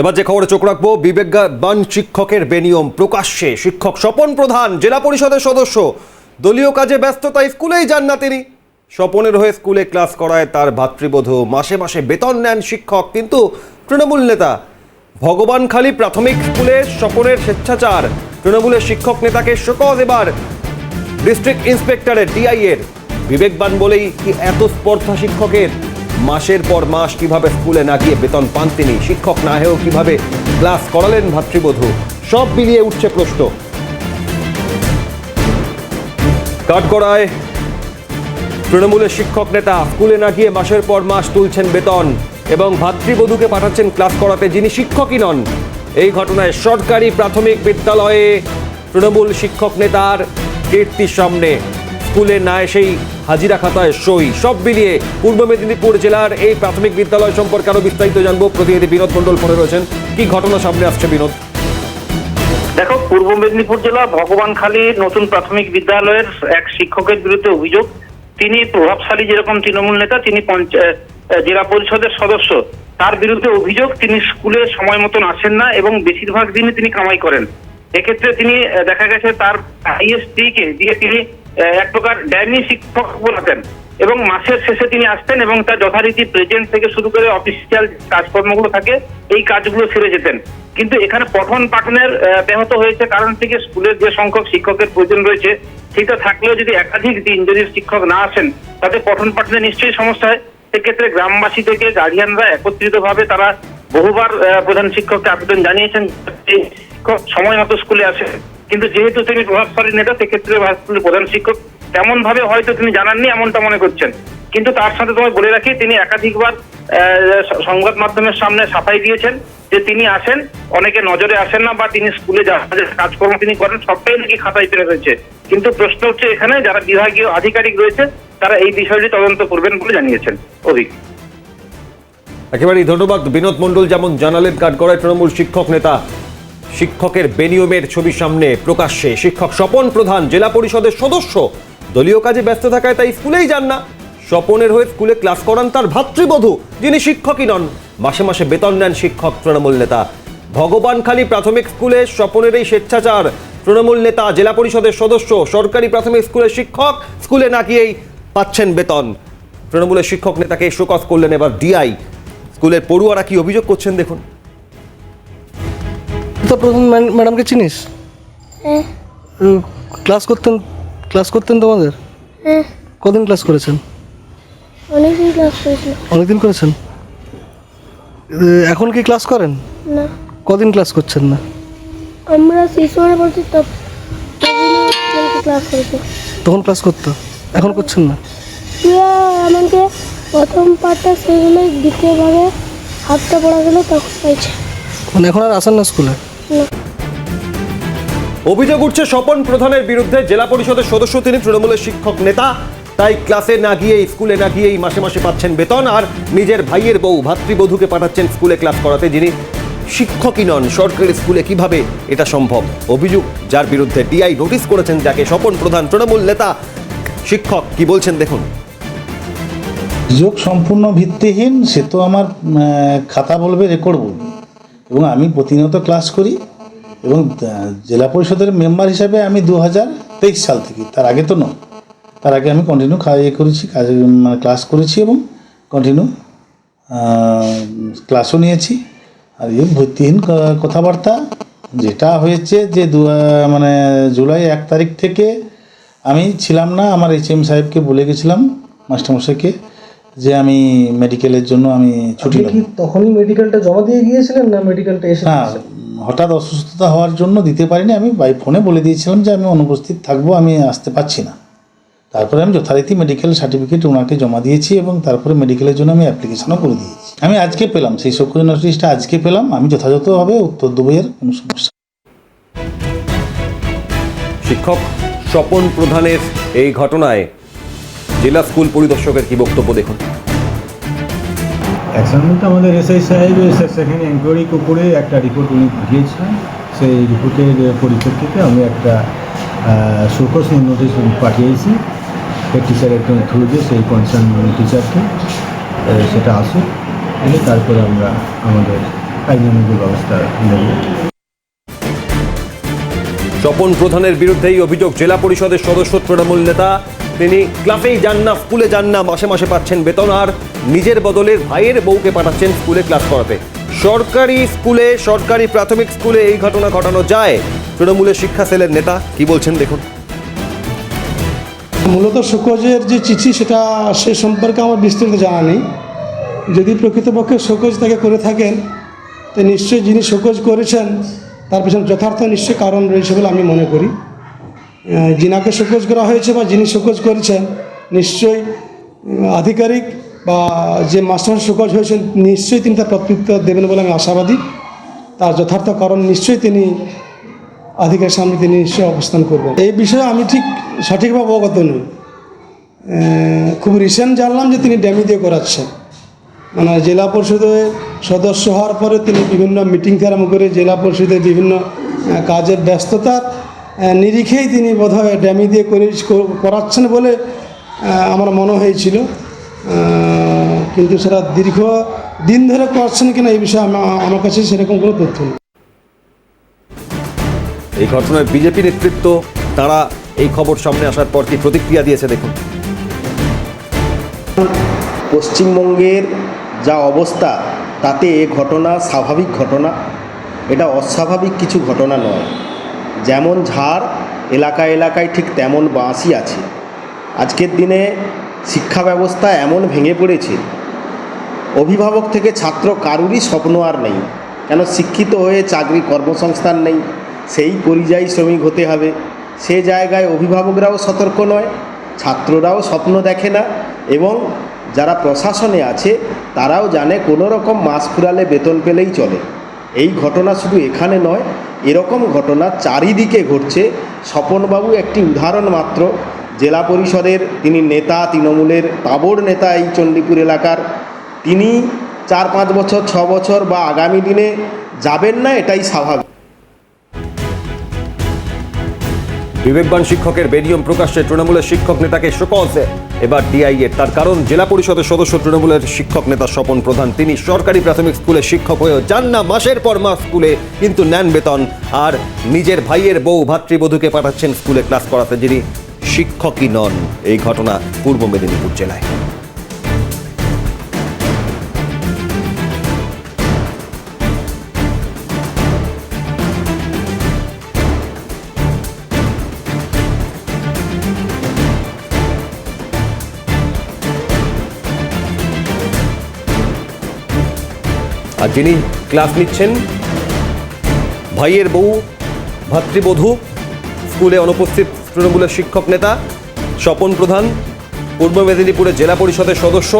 এবার যে খবরে চোখ রাখব বিবেকবান শিক্ষকের বেনিয়ম প্রকাশ্যে। শিক্ষক স্বপন প্রধান, জেলা পরিষদের সদস্য। দলীয় কাজে ব্যস্ততা স্কুলেই যান না তিনি। স্বপনের হয়ে স্কুলে ক্লাস করায় তার ভাতৃবধূ। মাসে মাসে বেতন নেন শিক্ষক, কিন্তু তৃণমূল নেতা। ভগবান ভগবানখালী প্রাথমিক স্কুলে স্বপনের স্বেচ্ছাচার। তৃণমূলের শিক্ষক নেতাকে শোকজ এবার। ডিস্ট্রিক্ট ইন্সপেক্টরের ডিআই এর বিবেকবান বলেই কি এত স্পর্ধা শিক্ষকের? মাসের পর মাস কীভাবে স্কুলে না গিয়ে বেতন পান তিনি? শিক্ষক না হয়েও কীভাবে ক্লাস করালেন ভাতৃবধূ? সব মিলিয়ে উঠছে প্রশ্ন। কাঠগড়ায় তৃণমূলের শিক্ষক নেতা স্কুলে না গিয়ে মাসের পর মাস তুলছেন বেতন এবং ভাতৃবধূকে পাঠাচ্ছেন ক্লাস করাতে যিনি শিক্ষকই নন, এই ঘটনায় সরকারি প্রাথমিক বিদ্যালয়ে তৃণমূল শিক্ষক নেতার কীর্তির সামনে। স্কুলে না এসেই হাজিরা খাতায় সই। সব মিলিয়ে পূর্ব মেদিনীপুর জেলার এই প্রাথমিক বিদ্যালয় সম্পর্কে আরও বিস্তারিত জানব। প্রতিনিধি বিনোদ মণ্ডল ফোনে রয়েছেন। কি ঘটনা সামনে আসছে, বিনোদ? দেখো, পূর্ব মেদিনীপুর জেলা ভগবানখালী নতুন প্রাথমিক বিদ্যালয়ের এক শিক্ষকের বিরুদ্ধে অভিযোগ। তিনি প্রভাবশালী যেরকম তৃণমূল নেতা, তিনি জেলা পরিষদের সদস্য। তার বিরুদ্ধে অভিযোগ, তিনি স্কুলে সময় মতন আসেন না এবং বেশিরভাগ দিনই তিনি কামাই করেন। এক্ষেত্রে তিনি দেখা গেছে তার স্ত্রীকে দিয়ে তিনি এক প্রকার ড্যানি শিক্ষক বলতেন এবং মাসের শেষে তিনি আসতেন এবং তার যথারীতি প্রেজেন্ট থেকে শুরু করে অফিসিয়াল কাজকর্মগুলো থাকে, এই কাজগুলো সেরে যেতেন। কিন্তু এখানে পঠন পাঠনের ব্যাহত হয়েছে কারণ থেকে স্কুলের যে সংখ্যক শিক্ষকের প্রয়োজন রয়েছে, সেটা থাকলেও যদি একাধিক দিন যদি শিক্ষক না আসেন, তাতে পঠন পাঠনে নিশ্চয়ই সমস্যা হয়। সেক্ষেত্রে গ্রামবাসী থেকে গার্ডিয়ানরা একত্রিত ভাবে তারা বহুবার প্রধান শিক্ষককে আবেদন জানিয়েছেন সময় মতো স্কুলে আসে। কিন্তু যেহেতু তিনি প্রভাবশালী নেতা সেক্ষেত্রে স্কুলের প্রধান শিক্ষক তেমন ভাবে হয়তো তিনি জানাননি এমনটা মনে করছেন। কিন্তু তার সাথে তোমায় বলে রাখি, তিনি একাধিকবার সংবাদ মাধ্যমের সামনে সাফাই দিয়েছেন যে তিনি আসেন, অনেকে নজরে আসেন না বা তিনি স্কুলে কাজকর্ম তিনি করেন, সবটাই নাকি খাতায় ফেলে রয়েছে। কিন্তু প্রশ্ন হচ্ছে এখানে, যারা বিভাগীয় আধিকারিক রয়েছে, তারা এই বিষয়টি তদন্ত করবেন বলে জানিয়েছেন অভিক। একেবারেই ধন্যবাদ। বিনোদ মণ্ডল যেমন জানালেন, কাঠগড়ায় তৃণমূল শিক্ষক নেতা শিক্ষকের বেনিয়মের ছবি সামনে প্রকাশ্যে। শিক্ষক স্বপন প্রধান, জেলা পরিষদের সদস্য। দলীয় কাজে ব্যস্ত থাকায় তাই স্কুলেই যান না। স্বপনের হয়ে স্কুলে ক্লাস করান তার ভাতৃবধূ, যিনি শিক্ষকই নন। মাসে মাসে বেতন নেন শিক্ষক তৃণমূল নেতা। ভগবানখালী প্রাথমিক স্কুলে স্বপনের এই স্বেচ্ছাচার। তৃণমূল নেতা, জেলা পরিষদের সদস্য, সরকারি প্রাথমিক স্কুলের শিক্ষক, স্কুলে না গিয়েই পাচ্ছেন বেতন। তৃণমূলের শিক্ষক নেতাকে শোকজ করলেন এবার ডিআই। স্কুলের পড়ুয়ারা কি অভিযোগ করছেন দেখুন। তো প্রথম ম্যাডামকে চিনিস? হ্যাঁ। ক্লাস করতেন ক্লাস করতেন তোমাদের? হ্যাঁ। কদিন ক্লাস করেছেন? অনেকদিন ক্লাস করেছিল অনেকদিন করেছেন? এখন কি ক্লাস করেন? না। কদিন ক্লাস করছেন না? আমরা শিশু মানে পড়ছি তব ক্লাস করেছি। তখন ক্লাস করতো? এখন করছেন না? আমাকে প্রথম পার্টটা শেষ হলে দ্বিতীয় ভাগে হাতটা পড়া গেল তখন পাইছে। মানে এখন আর আসেন না স্কুলে? অভিযোগ উঠছে স্বপন প্রধানের বিরুদ্ধে জেলা পরিষদের সদস্য তিনি তৃণমূলের শিক্ষক নেতা। তাই ক্লাসে না গিয়ে স্কুলে না গিয়েই মাসে মাসে পাচ্ছেন বেতন আর নিজের ভাইয়ের বউ ভাতৃবধূকে পাঠাচ্ছেন স্কুলে ক্লাস করাতে যিনি শিক্ষকই নন সরকারি স্কুলে কীভাবে এটা সম্ভব? অভিযোগ যার বিরুদ্ধে ডিআই নোটিস করেছেন যাকে স্বপন প্রধান তৃণমূল নেতা। শিক্ষক কি বলছেন দেখুন। অভিযোগ সম্পূর্ণ ভিত্তিহীন সে তো আমার খাতা বলবে রেকর্ড বলবে। এবং আমি প্রতিনিয়ত ক্লাস করি এবং জেলা পরিষদের মেম্বার হিসাবে আমি দু হাজার তেইশ সাল থেকে, তার আগে তো নয়, তার আগে আমি কন্টিনিউ ইয়ে করেছি, কাজ মানে ক্লাস করেছি এবং কন্টিনিউ ক্লাসও নিয়েছি। আর এই ভিত্তিহীন কথাবার্তা যেটা হয়েছে যে দু মানে জুলাই এক তারিখ থেকে আমি ছিলাম না, আমার এইচ এম সাহেবকে বলে গেছিলাম, মাস্টারমশাইকে যে আমি মেডিকেলের জন্য আমি ছুটি নেব। তখনই মেডিকেলটা জমা দিয়ে গিয়েছিলেন না মেডিকেলটা এসে না হঠাৎ অসুস্থতা হওয়ার জন্য দিতে পারিনি। আমি বাই ফোনে বলে দিয়েছিলাম যে আমি অনুপস্থিত থাকব আমি আসতে পারছি না। তারপরে আমি যথারীতি মেডিকেল সার্টিফিকেট ওনাকে জমা দিয়েছি এবং তারপরে মেডিকেলের জন্য আমি অ্যাপ্লিকেশনও করে দিয়েছি। আমি আজকে পেলাম সেই সক্রিয় নোটিশটা আজকে পেলাম। আমি যথাযথভাবে উত্তর দেবো এর কোনো সমস্যা শিক্ষক স্বপন প্রধানের এই ঘটনায় জেলা স্কুল পরিদর্শকের কি বক্তব্য দেখুন? অ্যাকশন বলতে আমাদের এসআই সাহেব সেখানে এনকোয়ারি করে একটা রিপোর্ট উনি পাঠিয়েছিলেন। সেই রিপোর্টের পরিপ্রেক্ষিতে আমি একটা শোকস নোটিশ পাঠিয়েছি। হেড টিচারের থ্রু দিয়ে সেই কনসার্ন টিচারকে সেটা আসুক এলে তারপরে আমরা আমাদের আইনানুগ ব্যবস্থা নেব। স্বপন প্রধানের বিরুদ্ধেই অভিযোগ জেলা পরিষদের সদস্য তৃণমূল নেতা তিনি ক্লাসেই যান না, স্কুলে যান না, মাসে মাসে পাচ্ছেন বেতন, আর নিজের বদলে ভাইয়ের বউকে পাঠাচ্ছেন স্কুলে ক্লাস করাতে। সরকারি স্কুলে, সরকারি প্রাথমিক স্কুলে এই ঘটনা ঘটানো যায়। তৃণমূলের শিক্ষা সেলের নেতা, কি বলছেন দেখুন। মূলত শোকজের যে চিঠি, সেটা সে সম্পর্কে আমার বিস্তারিত জানা নেই। যদি প্রকৃতপক্ষে শোকজ তাকে করে থাকেন, তো নিশ্চয়ই যিনি শোকজ করেছেন, তার পেছনে যথার্থ নিশ্চয়ই কারণ রয়েছে বলে আমি মনে করি। যিনাকে শোকজ করা হয়েছে বা যিনি শোকজ করেছেন, নিশ্চয়ই আধিকারিক বা যে মাস্টার শোকজ হয়েছেন, নিশ্চয়ই তিনি তার প্রত্যুত্তর দেবেন বলে আমি আশাবাদী। তার যথার্থ কারণ নিশ্চয়ই তিনি আধিকারের সামনে তিনি নিশ্চয়ই অবস্থান করবেন। এই বিষয়ে আমি ঠিক সঠিকভাবে অবগত নই। খুব রিসেন্ট জানলাম যে তিনি ড্যামি দিয়ে করাচ্ছেন। মানে জেলা পরিষদের সদস্য হওয়ার পরে তিনি বিভিন্ন মিটিং আরম্ভ করে জেলা পরিষদের বিভিন্ন কাজের ব্যস্ততার নিরিখেই তিনি বোধহয় ড্যামি দিয়ে করে করাচ্ছেন বলে আমার মনে হয়েছিল। কিন্তু সেটা দীর্ঘ দিন ধরে করছেন কিনা এই বিষয়ে আমা- আমার কাছে সেরকম কোনো তথ্য নেই। এই ঘটনায় বিজেপি নেতৃত্ব তারা এই খবর সামনে আসার পর কি প্রতিক্রিয়া দিয়েছে দেখুন। পশ্চিমবঙ্গের যা অবস্থা তাতে এ ঘটনা স্বাভাবিক ঘটনা এটা অস্বাভাবিক কিছু ঘটনা নয়। যেমন ঝাড় এলাকা এলাকায় ঠিক তেমন বাঁশই আছে। আজকের দিনে শিক্ষা ব্যবস্থা এমন ভেঙে পড়েছে, অভিভাবক থেকে ছাত্র কারুরই স্বপ্ন আর নেই। কেন শিক্ষিত হয়ে চাকরি কর্মসংস্থান নেই? সেই পরিযায়ী শ্রমিক হতে হবে। সে জায়গায় অভিভাবকরাও সতর্ক নয়, ছাত্ররাও স্বপ্ন দেখে না এবং যারা প্রশাসনে আছে, তারাও জানে কোনো রকম মাস ফুরালে বেতন পেলেই চলে। এই ঘটনা শুধু এখানে নয়, এরকম ঘটনা চারিদিকে ঘটছে। স্বপনবাবু একটি উদাহরণ মাত্র। জেলা পরিষদের তিনি নেতা, তৃণমূলের তাবড় নেতা এই চণ্ডীপুর এলাকার। তিনি চার পাঁচ বছর, ছ বছর বা আগামী দিনে যাবেন না, এটাই স্বাভাবিক। বিবেকবান শিক্ষকের বেনিয়ম প্রকাশ্যে তৃণমূলের শিক্ষক নেতাকে শোকজ। এবার ডিআইএ তার কারণ, জেলা পরিষদের সদস্য তৃণমূলের শিক্ষক নেতা স্বপন প্রধান। তিনি সরকারি প্রাথমিক স্কুলে শিক্ষক হয়েও যান না, মাসের পর মাস স্কুলে কিন্তু নেন বেতন। আর নিজের ভাইয়ের বউ ভাতৃবধূকে পাঠাচ্ছেন স্কুলে ক্লাস করাতে, যিনি শিক্ষকই নন। এই ঘটনা পূর্ব মেদিনীপুর জেলায়। আর যিনি ক্লাস নিচ্ছেন, ভাইয়ের বউ ভাতৃবধূ, স্কুলে অনুপস্থিত তৃণমূলের শিক্ষক নেতা, স্বপন প্রধান, পূর্ব মেদিনীপুরের জেলা পরিষদের সদস্য,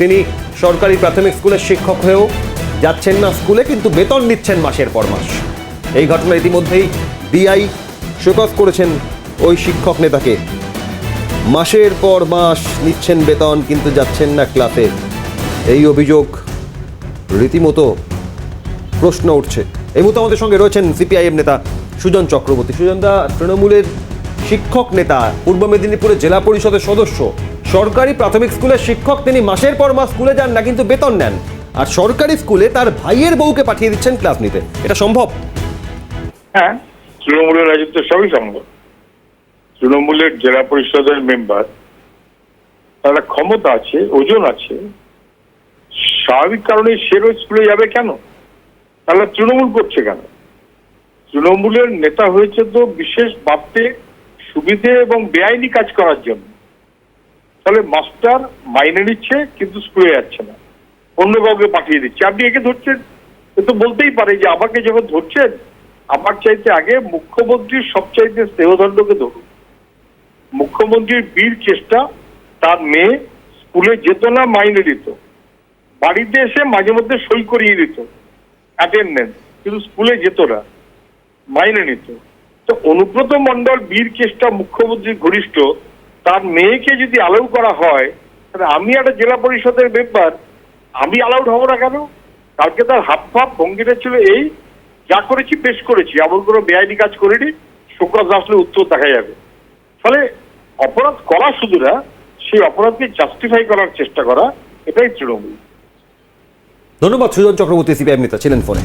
তিনি সরকারি প্রাথমিক স্কুলের শিক্ষক হয়েও যাচ্ছেন না স্কুলে, কিন্তু বেতন নিচ্ছেন মাসের পর মাস। এই ঘটনা ইতিমধ্যেই ডিআই শোকজ করেছেন ওই শিক্ষক নেতাকে। মাসের পর মাস নিচ্ছেন বেতন, কিন্তু যাচ্ছেন না ক্লাসে। এই অভিযোগ রীতিমতো প্রশ্ন উঠছে। এই মুহূর্তে আমাদের সঙ্গে রয়েছেন সিপিআইএম নেতা সুজন চক্রবর্তী। সুজনদা তৃণমূলের শিক্ষক নেতা, পূর্ব মেদিনীপুরের জেলা পরিষদের সদস্য। সরকারি প্রাথমিক স্কুলের শিক্ষক, তিনি মাসের পর মাস স্কুলে যান না, কিন্তু বেতন নেন। আর সরকারি স্কুলে তার ভাইয়ের বউকে পাঠিয়ে দিচ্ছেন ক্লাস নিতে। এটা সম্ভব? হ্যাঁ তৃণমূলের রাজত্ব সবই সম্ভব। তৃণমূলের জেলা পরিষদের মেম্বার, তারা ক্ষমতা আছে, ওজন আছে স্বাভাবিক কারণে সেরও স্কুলে যাবে কেন? তাহলে তৃণমূল করছে কেন? তৃণমূলের নেতা হয়েছে তো বিশেষ ভাবতে, সুবিধে এবং বেআইনি কাজ করার জন্য। তাহলে মাস্টার মাইনে নিচ্ছে, কিন্তু স্কুলে যাচ্ছে না। অন্য কাউকে পাঠিয়ে দিচ্ছে। আপনি একে ধরছেন? এ তো বলতেই পারে যে আমাকে যখন ধরছেন, আমার চাইতে আগে মুখ্যমন্ত্রীর সবচাইতে স্নেহদণ্ডকে ধরুন। মুখ্যমন্ত্রীর বীর চেষ্টা, তার মেয়ে স্কুলে যেত না, মাইনে দিত বাড়িতে এসে মাঝে মধ্যে সই করিয়ে দিত অ্যাটেন্ডেন্স কিন্তু স্কুলে যেত না, মাইনে নিত। তো অনুব্রত মন্ডল বীর চেষ্টা মুখ্যমন্ত্রীর ঘনিষ্ঠ, তার মেয়েকে যদি অ্যালাউ করা হয়, তাহলে আমি একটা জেলা পরিষদের মেম্বার আমি অ্যালাউড হব না কেন? কালকে তার হাফ ফাপ ভঙ্গিটা ছিল এই, যা করেছি বেশ করেছি, এমন কোনো বেআইনি কাজ করিনি, শোকরাজ আসলে উত্তর দেখা যাবে। ফলে অপরাধ করা শুধু না, সেই অপরাধকে জাস্টিফাই করার চেষ্টা করা, এটাই তৃণমূল। ধন্যবাদ সুজন চক্রবর্তী সিপিআই নেতা ছিলেন ফোনে।